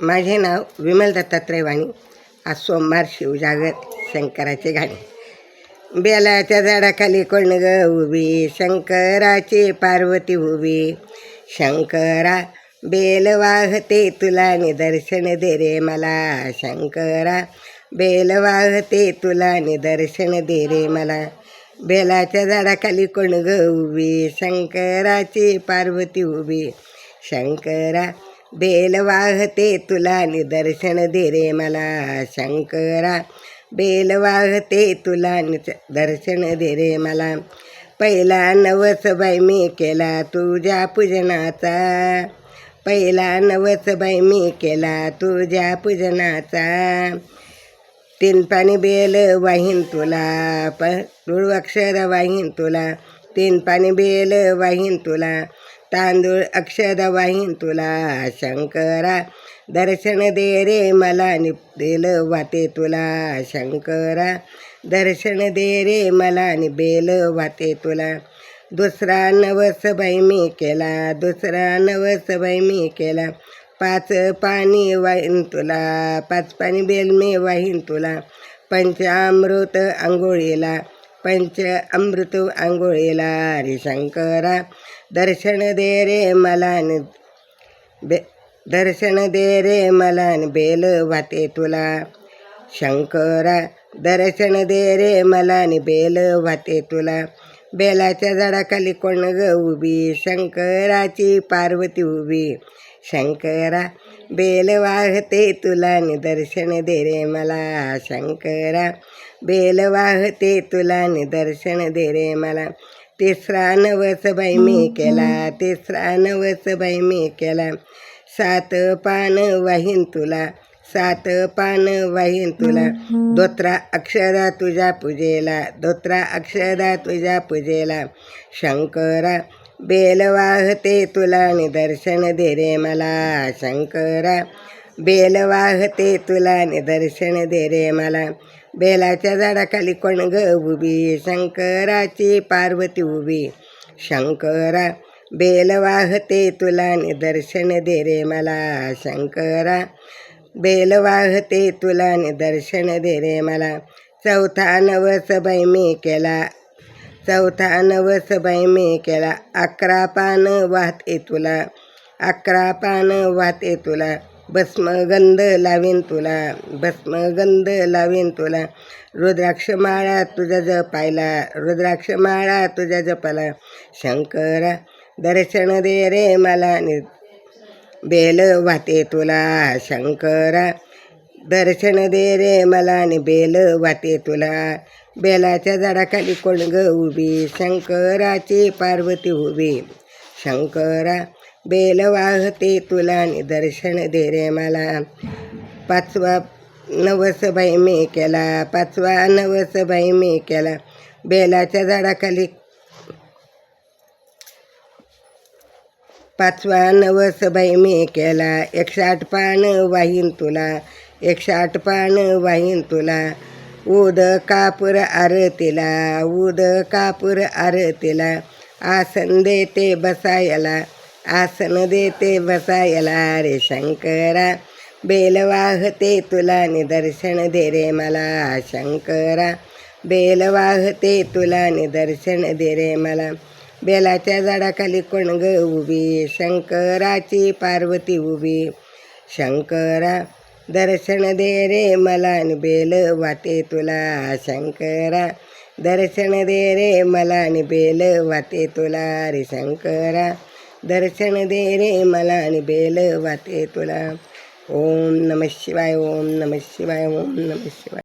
माझे नाव विमल दत्तात्रय वाणी आज सोमवार शिवजागर शंकराचे गाणे. बेलाच्या झाडाखाली कोण ग उभी? शंकराची पार्वती उभी. शंकरा बेल वाहते तुला निदर्शन दे रे मला. शंकरा बेल वाहते तुला निदर्शन दे रे मला. बेलाच्या झाडाखाली कोण ग उभी? शंकराची पार्वती उभी. शंकरा बेल वाहते तुला निदर्शन दे रे मला शंकरा. बेल वाहते तुला दर्शन दे रे मला. पहिला नवस बाई मी केला तुझ्या पूजनाचा. पहिला नवस बाई मी केला तुझ्या पूजनाचा. तीन पाणी बेल वाहीन तुला प अक्षर वाहीन तुला. तीन पाणी बेल वाहीन तुला. तांदूळ अक्षद वाहीन तुला शंकरा. दर्शन दे रे मला बेल वाते तुला शंकरा. दर्शन दे रे मला निबेल वाते तुला. दुसरा नवस बाई मी केला दुसरा नवस बाई मी केला. पाच पाणी वाहीन तुला पाच पाणी बेल मी वाहीन तुला. पंचामृत आंघोळीला पंच अमृत आंघोळीला हरिशंकरा दर्शन दे रे मलान बे दर्शन दे रे मलान बेल वाते तुला शंकरा दर्शन दे रे मलान बेल वाते तुला बेलाच्या झाडाखाली कोण ग उभी शंकराची पार्वती उभी शंकरा बेल वाहते तुला दर्शन दे रे मला शंकरा बेल वाहते तुला निदर्शन दे रे मला. तिसरा नवस बाई मी केला तिसरा नवस बाई मी केला. सात पान वाहीन तुला सात पान वाहीन तुला. दोत्रा अक्षरा तुझ्या पूजेला दोत्रा अक्षरा तुझ्या पूजेला. शंकरा बेल वाहते तुला निदर्शन दे रे मला. शंकरा बेल वाहते तुला निदर्शन दे रे मला. बेलाच्या झाडाखाली कोण ग उभी शंकराची पार्वती उभी. शंकरा बेल वाहते तुला निदर्शन दे रे मला. शंकरा बेल वाहते तुला निदर्शन दे रे मला. चौथा नवस बाई मी केला. चौथा नवस बाई मी केला. अकरा पान वाहते तुला. अकरा पान वाहते तुला. भस्मगंध लावेन तुला भस्मगंध लावेन तुला. रुद्राक्ष माळा तुझ्या जपायला रुद्राक्ष माळा तुझ्या जपाला शंकरा दर्शन दे रे मला नि बेल वाते तुला. शंकरा दर्शन दे रे मला नि बेल वाते तुला. बेलाच्या झाडाखाली कोण ग उभी शंकराची पार्वती उभी. शंकरा बेल वाहते तुला निदर्शन दे रे मला. पाचवा नवस बाई मी केला. पाचवा नवस बाई मी केला. बेलाच्या झाडाखाली पाचवा नवस बाई मी केला. एकशे आठ पान वाहीन तुला. एकशे आठ पान वाहीन तुला. उद कापूर आरतीला. उद कापूर आरतीला. आसन देते बसायला. आसन देते बसायला रे शंकरा. बेल वाहते तुला निदर्शन दे रे मला शंकरा. बेल वाहते तुला निदर्शन दे रे मला. बेलाच्या झाडाखाली कोण ग उभी? शंकराची पार्वती उभी. शंकरा दर्शन दे रे मला बेल वाते तुला शंकरा. दर्शन दे रे मला बेल वाते तुला रे शंकरा. दर्शन दे रे मला आणि बेल वाटे तुला. ओम नम शिवाय ओम नम शिवाय ओम नम शिवाय.